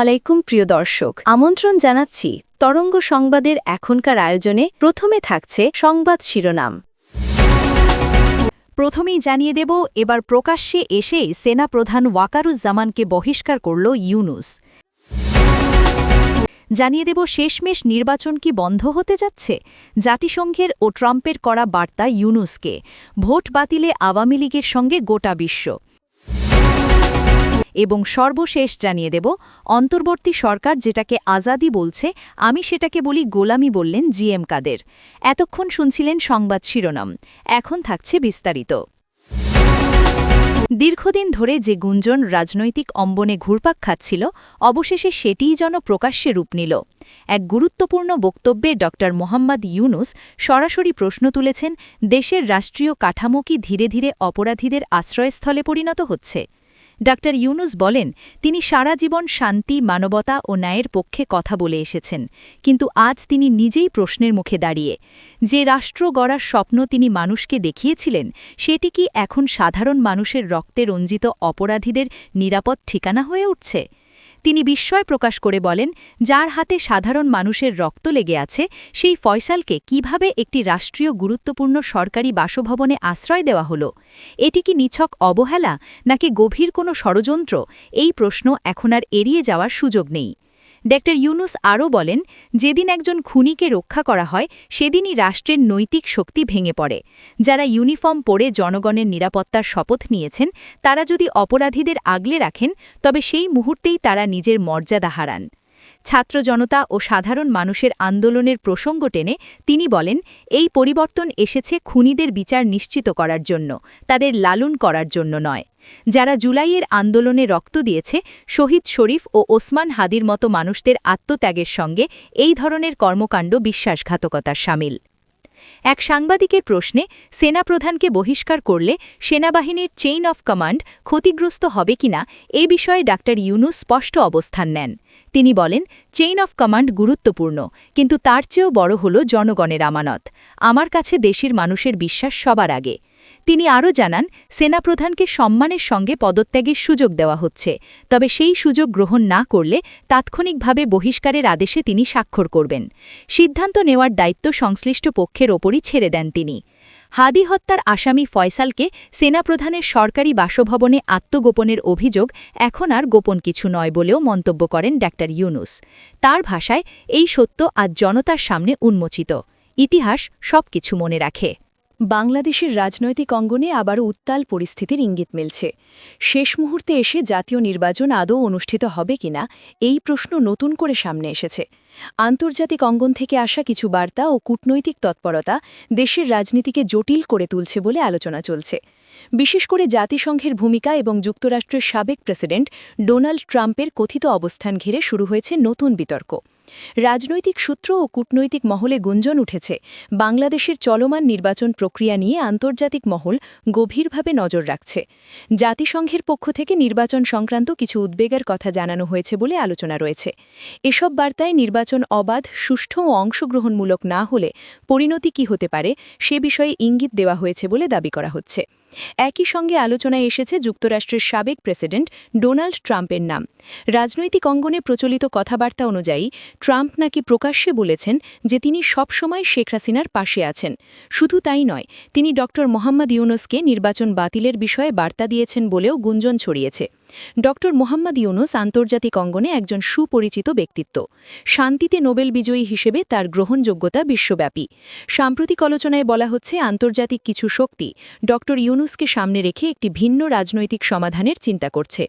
আলাইকুম, প্রিয় দর্শক। আমন্ত্রণ জানাচ্ছি তরঙ্গ সংবাদের এখনকার আয়োজনে। প্রথমে থাকছে সংবাদ শিরোনাম। প্রথমেই জানিয়ে দেব, এবার প্রকাশ্যে এসেই সেনা প্রধান ওয়াকারুজ্জামানকে বহিষ্কার করল ইউনুস। জানিয়ে দেব, শেষমেশ নির্বাচন কি বন্ধ হতে যাচ্ছে? জাতিসংঘের ও ট্রাম্পের করা বার্তা ইউনুসকে। ভোট বাতিলে আওয়ামী লীগের সঙ্গে গোটা বিশ্ব। এবং সর্বশেষ জানিয়ে দেব, অন্তর্বর্তী সরকার যেটাকে আজাদি বলছে, আমি সেটাকে বলি গোলামি বললেন জিএম কাদের। এতক্ষণ শুনছিলেন সংবাদ শিরোনাম, এখন থাকছে বিস্তারিত। দীর্ঘদিন ধরে যে গুঞ্জন রাজনৈতিক অম্বনে ঘুরপাক খাচ্ছিল, অবশেষে সেটিই যেন প্রকাশ্যে রূপ নিল। এক গুরুত্বপূর্ণ বক্তব্যে ড. মোহাম্মদ ইউনুস সরাসরি প্রশ্ন তুলেছেন, দেশের রাষ্ট্রীয় কাঠামো কি ধীরে ধীরে অপরাধীদের আশ্রয়স্থলে পরিণত হচ্ছে? ডাক্তার ইউনুস বলেন, তিনি সারা জীবন শান্তি, মানবতা ও ন্যায়ের পক্ষে কথা বলে এসেছেন, কিন্তু আজ তিনি নিজেই প্রশ্নের মুখে দাঁড়িয়ে। যে রাষ্ট্র গড়ার স্বপ্ন তিনি মানুষকে দেখিয়েছিলেন, সেটি কি এখন সাধারণ মানুষের রক্তে রঞ্জিত অপরাধীদের নিরাপদ ঠিকানা হয়ে উঠছে? তিনি বিস্ময় প্রকাশ করে বলেন, যার হাতে সাধারণ মানুষের রক্ত লেগে আছে, সেই ফয়সালকে কীভাবে একটি রাষ্ট্রীয় গুরুত্বপূর্ণ সরকারি বাসভবনে আশ্রয় দেওয়া হলো? এটি কি নিছক অবহেলা নাকি গভীর কোনো ষড়যন্ত্র? এই প্রশ্ন এখন আর এড়িয়ে যাওয়ার সুযোগ নেই। ডক্টর ইউনুস আরও বলেন, যেদিন একজন খুনিকে রক্ষা করা হয়, সেদিনই রাষ্ট্রের নৈতিক শক্তি ভেঙে পড়ে। যারা ইউনিফর্ম পরে জনগণের নিরাপত্তার শপথ নিয়েছেন, তারা যদি অপরাধীদের আগলে রাখেন, তবে সেই মুহূর্তেই তারা নিজের মর্যাদা হারান। ছাত্র জনতা ও সাধারণ মানুষের আন্দোলনের প্রসঙ্গ টেনে তিনি বলেন, এই পরিবর্তন এসেছে খুনিদের বিচার নিশ্চিত করার জন্য, তাদের লালন করার জন্য নয়। যারা জুলাইয়ের আন্দোলনে রক্ত দিয়েছে, শহীদ শরীফ ও ওসমান হাদির মতো মানুষদের আত্মত্যাগের সঙ্গে এই ধরনের কর্মকাণ্ড বিশ্বাসঘাতকতার সামিল। এক সাংবাদিকের প্রশ্নে, সেনাপ্রধানকে বহিষ্কার করলে সেনাবাহিনীর চেইন অফ কমান্ড ক্ষতিগ্রস্ত হবে কিনা, এ বিষয়ে ডাক্তার ইউনুস স্পষ্ট অবস্থান নেন। তিনি বলেন চেইন অফ কমান্ড গুরুত্বপূর্ণ, কিন্তু তার চেয়েও বড় হল জনগণের আমানত। আমার কাছে দেশের মানুষের বিশ্বাস সবার আগে। তিনি আরও জানান, সেনাপ্রধানকে সম্মানের সঙ্গে পদত্যাগের সুযোগ দেওয়া হচ্ছে, তবে সেই সুযোগ গ্রহণ না করলে তাৎক্ষণিকভাবে বহিষ্কারের আদেশে তিনি স্বাক্ষর করবেন। সিদ্ধান্ত নেওয়ার দায়িত্ব সংশ্লিষ্ট পক্ষের ওপরই ছেড়ে দেন তিনি। হাদি হত্যার আসামি ফয়সালকে সেনাপ্রধানের সরকারি বাসভবনে আত্মগোপনের অভিযোগ এখন আর গোপন কিছু নয় বলেও মন্তব্য করেন ডাক্তার ইউনুস। তার ভাষায়, এই সত্য আজ জনতার সামনে উন্মোচিত। ইতিহাস সবকিছু মনে রাখে। বাংলাদেশের রাজনৈতিক অঙ্গনে আবারও উত্তাল পরিস্থিতির ইঙ্গিত মিলছে। শেষ মুহূর্তে এসে জাতীয় নির্বাচন আদৌ অনুষ্ঠিত হবে কিনা, এই প্রশ্ন নতুন করে সামনে এসেছে। আন্তর্জাতিক অঙ্গন থেকে আসা কিছু বার্তা ও কূটনৈতিক তৎপরতা দেশের রাজনীতিকে জটিল করে তুলছে বলে আলোচনা চলছে। বিশেষ করে জাতিসংঘের ভূমিকা এবং যুক্তরাষ্ট্রের সাবেক প্রেসিডেন্ট ডোনাল্ড ট্রাম্পের কথিত অবস্থান ঘিরে শুরু হয়েছে নতুন বিতর্ক। রাজনৈতিক সূত্র ও কূটনৈতিক মহলে গুঞ্জন উঠেছে, বাংলাদেশের চলমান নির্বাচন প্রক্রিয়া নিয়ে আন্তর্জাতিক মহল গভীরভাবে নজর রাখছে। জাতিসংঘের পক্ষ থেকে নির্বাচন সংক্রান্ত কিছু উদ্বেগের কথা জানানো হয়েছে বলে আলোচনা রয়েছে। এসব বার্তায় নির্বাচন অবাধ, সুষ্ঠু ও অংশগ্রহণমূলক না হলে পরিণতি কি হতে পারে সে বিষয়ে ইঙ্গিত দেওয়া হয়েছে বলে দাবি করা হচ্ছে। একই সঙ্গে আলোচনায় এসেছে যুক্তরাষ্ট্রের সাবেক প্রেসিডেন্ট ডোনাল্ড ট্রাম্পের নাম। রাজনৈতিক অঙ্গনে প্রচলিত কথাবার্তা অনুযায়ী, ট্রাম্প নাকি প্রকাশ্যে বলেছেন যে তিনি সবসময় শেখ হাসিনার পাশে আছেন। শুধু তাই নয়, তিনি ড মোহাম্মদ ইউনুসকে নির্বাচন বাতিলের বিষয়ে বার্তা দিয়েছেন বলেও গুঞ্জন ছড়িয়েছে। ড মোহাম্মদ ইউনুস আন্তর্জাতিক অঙ্গনে একজন সুপরিচিত ব্যক্তিত্ব। শান্তিতে নোবেল বিজয়ী হিসেবে তার গ্রহণযোগ্যতা বিশ্বব্যাপী। সাম্প্রতিক আলোচনায় বলা হচ্ছে, আন্তর্জাতিক কিছু শক্তি ড ইউনুসকে সামনে রেখে একটি ভিন্ন রাজনৈতিক সমাধানের চিন্তা করছে।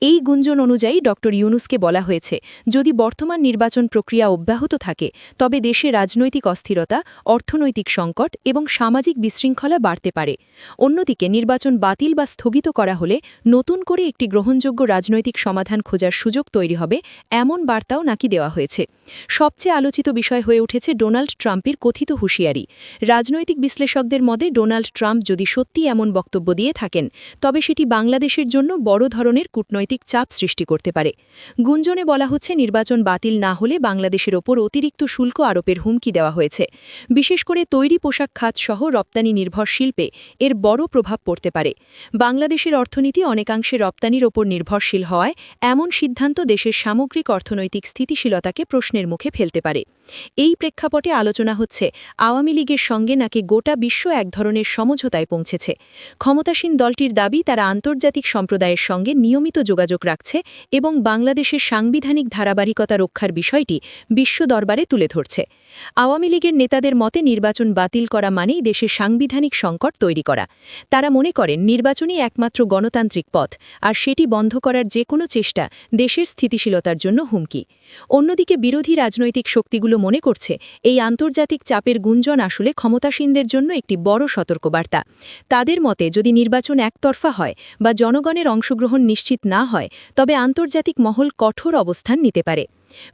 এই গুঞ্জন অনুযায়ী ড ইউনুসকে বলা হয়েছে, যদি বর্তমান নির্বাচন প্রক্রিয়া অব্যাহত থাকে, তবে দেশে রাজনৈতিক অস্থিরতা, অর্থনৈতিক সংকট এবং সামাজিক বিশৃঙ্খলা বাড়তে পারে। অন্যদিকে নির্বাচন বাতিল বা স্থগিত করা হলে নতুন করে একটি গ্রহণযোগ্য রাজনৈতিক সমাধান খোঁজার সুযোগ তৈরি হবে, এমন বার্তাও নাকি দেওয়া হয়েছে। সবচেয়ে আলোচিত বিষয় হয়ে উঠেছে ডোনাল্ড ট্রাম্পের কথিত হুঁশিয়ারি। রাজনৈতিক বিশ্লেষকদের মতে, ডোনাল্ড ট্রাম্প যদি সত্যি এমন বক্তব্য দিয়ে থাকেন, তবে সেটি বাংলাদেশের জন্য বড় ধরনের কূটনৈতিক চাপ সৃষ্টি করতে পারে। গুঞ্জনে বলা হচ্ছে, নির্বাচন বাতিল না হলে বাংলাদেশের ওপর অতিরিক্ত শুল্ক আরোপের হুমকি দেওয়া হয়েছে। বিশেষ করে তৈরি পোশাক খাত সহ রপ্তানি নির্ভর শিল্পে এর বড় প্রভাব পড়তে পারে। বাংলাদেশের অর্থনীতি অনেকাংশে রপ্তানির ওপর নির্ভরশীল হওয়ায় এমন সিদ্ধান্ত দেশের সামগ্রিক অর্থনৈতিক স্থিতিশীলতাকে প্রশ্নের মুখে ফেলতে পারে। এই প্রেক্ষাপটে আলোচনা হচ্ছে, আওয়ামী লীগের সঙ্গে নাকি গোটা বিশ্ব এক ধরনের সমঝোতায় পৌঁছেছে। ক্ষমতাসীন দলটির দাবি, তারা আন্তর্জাতিক সম্প্রদায়ের সঙ্গে নিয়মিত যোগাযোগ রাখছে এবং বাংলাদেশের সাংবিধানিক ধারাবাহিকতা রক্ষার বিষয়টি বিশ্ব দরবারে তুলে ধরছে। আওয়ামী লীগের নেতাদের মতে নির্বাচন বাতিল করা মানেই দেশের সাংবিধানিক সংকট তৈরি করা। তারা মনে করেন, নির্বাচনই একমাত্র গণতান্ত্রিক পথ, আর সেটি বন্ধ করার যে কোনো চেষ্টা দেশের স্থিতিশীলতার জন্য হুমকি। অন্যদিকে বিরোধী রাজনৈতিক শক্তিগুলো মনে করছে, এই আন্তর্জাতিক চাপের গুঞ্জন আসলে ক্ষমতাসীনদের জন্য একটি বড় সতর্কবার্তা। তাদের মতে, যদি নির্বাচন একতরফা হয় বা জনগণের অংশগ্রহণ নিশ্চিত না হয়, তবে আন্তর্জাতিক মহল কঠোর অবস্থান নিতে পারে।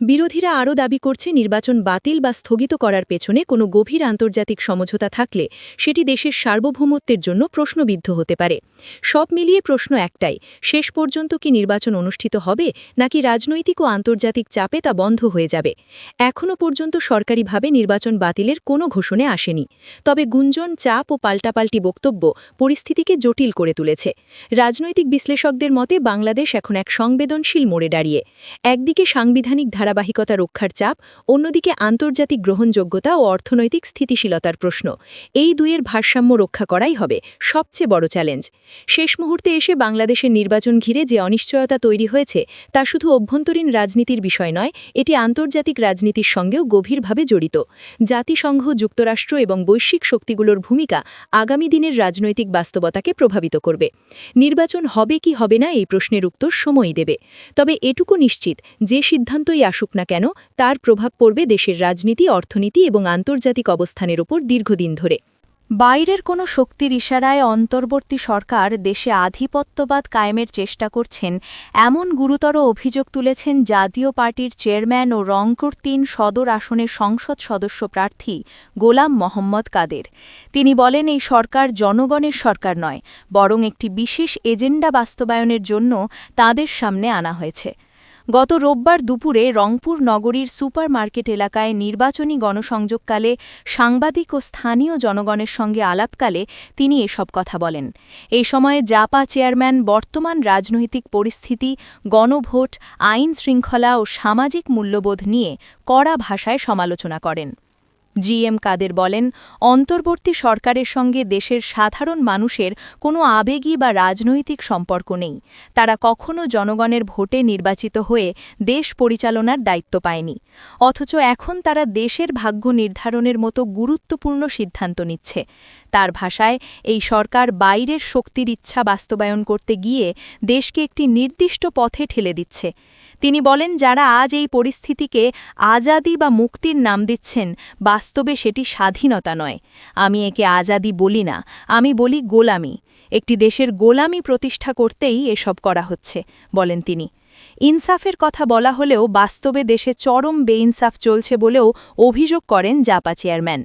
বিরোধীরা আরও দাবি করছে নির্বাচন বাতিল বা স্থগিত করার পেছনে কোনো গভীর আন্তর্জাতিক সমঝোতা থাকলে সেটি দেশের সার্বভৌমত্বের জন্য প্রশ্নবিদ্ধ হতে পারে। সব মিলিয়ে প্রশ্ন একটাই, শেষ পর্যন্ত কি নির্বাচন অনুষ্ঠিত হবে নাকি রাজনৈতিক ও আন্তর্জাতিক চাপে তা বন্ধ হয়ে যাবে? এখনও পর্যন্ত সরকারিভাবে নির্বাচন বাতিলের কোনো ঘোষণা আসেনি। তবে গুঞ্জন, চাপ ও পাল্টাপাল্টি বক্তব্য পরিস্থিতিকে জটিল করে তুলেছে। রাজনৈতিক বিশ্লেষকদের মতে, বাংলাদেশ এখন এক সংবেদনশীল মোড়ে দাঁড়িয়ে। একদিকে সাংবিধানিক ধারাবাহিকতা রক্ষার চাপ, অন্যদিকে আন্তর্জাতিক গ্রহণযোগ্যতা ও অর্থনৈতিক স্থিতিশীলতার প্রশ্ন। এই দুইয়ের ভারসাম্য রক্ষা করাই হবে সবচেয়ে বড় চ্যালেঞ্জ। শেষ মুহূর্তে এসে বাংলাদেশের নির্বাচন ঘিরে যে অনিশ্চয়তা তৈরি হয়েছে, তা শুধু অভ্যন্তরীণ রাজনীতির বিষয় নয়, এটি আন্তর্জাতিক রাজনীতির সঙ্গেও গভীরভাবে জড়িত। জাতিসংঘ, যুক্তরাষ্ট্র এবং বৈশ্বিক শক্তিগুলোর ভূমিকা আগামী দিনের রাজনৈতিক বাস্তবতাকে প্রভাবিত করবে। নির্বাচন হবে কি হবে না এই প্রশ্নের উত্তর সময়ই দেবে। তবে এটুকু নিশ্চিত যে সিদ্ধান্তই আসুক না কেন, তার প্রভাব পড়বে দেশের রাজনীতি, অর্থনীতি এবং আন্তর্জাতিক অবস্থানের ওপর দীর্ঘদিন ধরে। বাইরের কোনো শক্তির ইশারায় অন্তর্বর্তী সরকার দেশে আধিপত্যবাদ কায়েমের চেষ্টা করছেন, এমন গুরুতর অভিযোগ তুলেছেন জাতীয় পার্টির চেয়ারম্যান ও রংপুর তিন সদর আসনের সংসদ সদস্য প্রার্থী গোলাম মোহাম্মদ কাদের। তিনি বলেন, এই সরকার জনগণের সরকার নয়, বরং একটি বিশেষ এজেন্ডা বাস্তবায়নের জন্য তাদের সামনে আনা হয়েছে। গত রোববার দুপুরে রংপুর নগরীর সুপার মার্কেট এলাকায় নির্বাচনী গণসংযোগকালে সাংবাদিক ও স্থানীয় জনগণের সঙ্গে আলাপকালে তিনি এসব কথা বলেন। এই সময়ে জাপা চেয়ারম্যান, বর্তমান রাজনৈতিক পরিস্থিতি, গণভোট, আইন শৃঙ্খলা ও সামাজিক মূল্যবোধ নিয়ে কড়া ভাষায় সমালোচনা করেন। জিএম কাদের বলেন, অন্তর্বর্তী সরকারের সঙ্গে দেশের সাধারণ মানুষের কোনো আবেগী বা রাজনৈতিক সম্পর্ক নেই। তারা কখনো জনগণের ভোটে নির্বাচিত হয়ে দেশ পরিচালনার দায়িত্ব পায়নি। অথচ এখন তারা দেশের ভাগ্য নির্ধারণের মতো গুরুত্বপূর্ণ সিদ্ধান্ত নিচ্ছে। তার ভাষায়, এই সরকার বাইরের শক্তির ইচ্ছা বাস্তবায়ন করতে গিয়ে দেশকে একটি নির্দিষ্ট পথে ঠেলে দিচ্ছে। তিনি বলেন, যারা আজ এই পরিস্থিতিকে আজাদি বা মুক্তির নাম দিচ্ছেন, বাস্তবে সেটি স্বাধীনতা নয়। আমি একে আজাদি বলি না, আমি বলি গোলামি। একটি দেশের গোলামি প্রতিষ্ঠা করতেই এসব করা হচ্ছে, বলেন তিনি। ইনসাফের কথা বলা হলেও বাস্তবে দেশে চরম বেইনসাফ চলছে বলেও অভিযোগ করেন জাপা চেয়ারম্যান।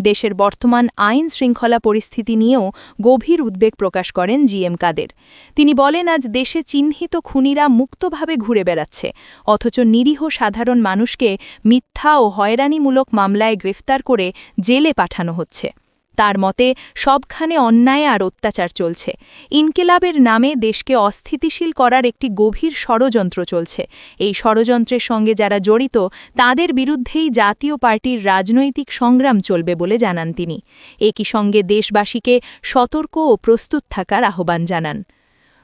দেশের বর্তমান আইন শৃঙ্খলা পরিস্থিতি নিয়েও গভীর উদ্বেগ প্রকাশ করেন জিএম কাদের। তিনি বলেন, আজ দেশে চিহ্নিত খুনিরা মুক্তভাবে ঘুরে বেড়াচ্ছে, অথচ নিরীহ সাধারণ মানুষকে মিথ্যা ও হয়রানিমূলক মামলায় গ্রেফতার করে জেলে পাঠানো হচ্ছে। তার মতে, সবখানে অন্যায় আর অত্যাচার চলছে। ইনকেলাবের নামে দেশকে অস্থিতিশীল করার একটি গভীর ষড়যন্ত্র চলছে। এই ষড়যন্ত্রের সঙ্গে যারা জড়িত, তাদের বিরুদ্ধেই জাতীয় পার্টির রাজনৈতিক সংগ্রাম চলবে বলে জানান তিনি। একই সঙ্গে দেশবাসীকে সতর্ক ও প্রস্তুত থাকার আহ্বান জানান।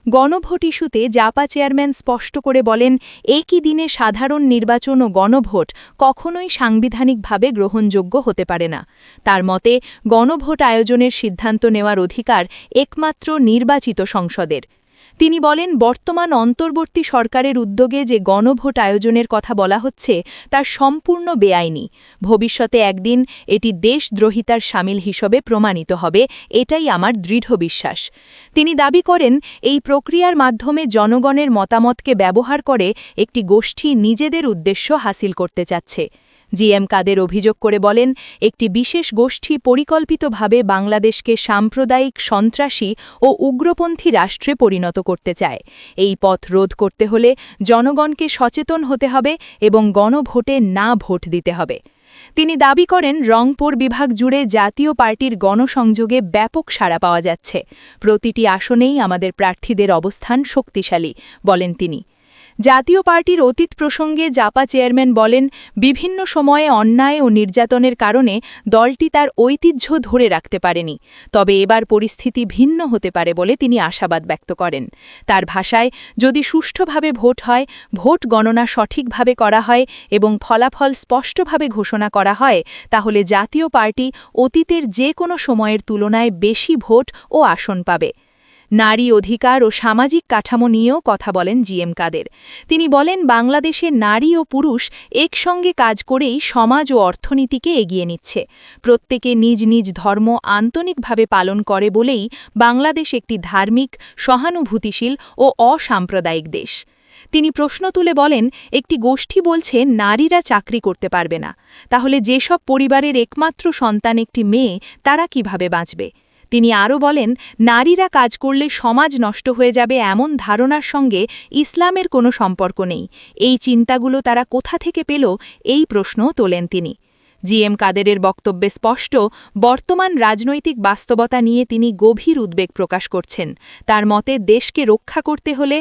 গণভোট ইস্যুতে জাপা চেয়ারম্যান স্পষ্ট করে বলেন, একই দিনে সাধারণ নির্বাচন ও গণভোট কখনোই সাংবিধানিকভাবে গ্রহণযোগ্য হতে পারে না। তার মতে, গণভোট আয়োজনের সিদ্ধান্ত নেওয়ার অধিকার একমাত্র নির্বাচিত সংসদের। তিনি বলেন, বর্তমান অন্তর্বর্তী সরকারের উদ্যোগে যে গণভোট আয়োজনের কথা বলা হচ্ছে, তার সম্পূর্ণ বেআইনি। ভবিষ্যতে একদিন এটি দেশদ্রোহিতার সামিল হিসেবে প্রমাণিত হবে, এটাই আমার দৃঢ় বিশ্বাস। তিনি দাবি করেন, এই প্রক্রিয়ার মাধ্যমে জনগণের মতামতকে ব্যবহার করে একটি গোষ্ঠী নিজেদের উদ্দেশ্য হাসিল করতে চাচ্ছে। জিএম কাদের অভিযোগ করে বলেন, একটি বিশেষ গোষ্ঠী পরিকল্পিতভাবে বাংলাদেশকে সাম্প্রদায়িক সন্ত্রাসী ও উগ্রপন্থী রাষ্ট্রে পরিণত করতে চায়। এই পথ রোধ করতে হলে জনগণকে সচেতন হতে হবে এবং গণভোটে না ভোট দিতে হবে। তিনি দাবি করেন, রংপুর বিভাগ জুড়ে জাতীয় পার্টির গণসংযোগে ব্যাপক সাড়া পাওয়া যাচ্ছে। প্রতিটি আসনেই আমাদের প্রার্থীদের অবস্থান শক্তিশালী, বলেন তিনি। জাতীয় পার্টির অতীত প্রসঙ্গে জাপা চেয়ারম্যান বলেন, বিভিন্ন সময়ে অন্যায় ও নির্যাতনের কারণে দলটি তার ঐতিহ্য ধরে রাখতে পারেনি। তবে এবার পরিস্থিতি ভিন্ন হতে পারে বলে তিনি আশাবাদ ব্যক্ত করেন। তার ভাষায়, যদি সুষ্ঠুভাবে ভোট হয়, ভোট গণনা সঠিকভাবে করা হয় এবং ফলাফল স্পষ্টভাবে ঘোষণা করা হয়, তাহলে জাতীয় পার্টি অতীতের যে কোনো সময়ের তুলনায় বেশি ভোট ও আসন পাবে। নারী অধিকার ও সামাজিক কাঠামো নিয়েও কথা বলেন জিএম কাদের। তিনি বলেন বাংলাদেশে নারী ও পুরুষ একসঙ্গে কাজ করেই সমাজ ও অর্থনীতিকে এগিয়ে নিচ্ছে। প্রত্যেকে নিজ নিজ ধর্ম আন্তরিকভাবে পালন করে বলেই বাংলাদেশ একটি ধার্মিক, সহানুভূতিশীল ও অসাম্প্রদায়িক দেশ। তিনি প্রশ্ন তুলে বলেন, একটি গোষ্ঠী বলছে, নারীরা চাকরি করতে পারবে না। তাহলে যেসব পরিবারের একমাত্র সন্তান একটি মেয়ে, তারা কীভাবে বাঁচবে? তিনি আরও বলেন, নারীরা কাজ করলে সমাজ নষ্ট হয়ে যাবে এমন ধারণার সঙ্গে ইসলামের কোনো সম্পর্ক নেই। এই চিন্তাগুলো তারা কোথা থেকে পেল, এই প্রশ্নও তোলেন তিনি। জিএম কাদেরের বক্তব্যে স্পষ্ট, বর্তমান রাজনৈতিক বাস্তবতা নিয়ে তিনি গভীর উদ্বেগ প্রকাশ করছেন। তার মতে, দেশকে রক্ষা করতে হলে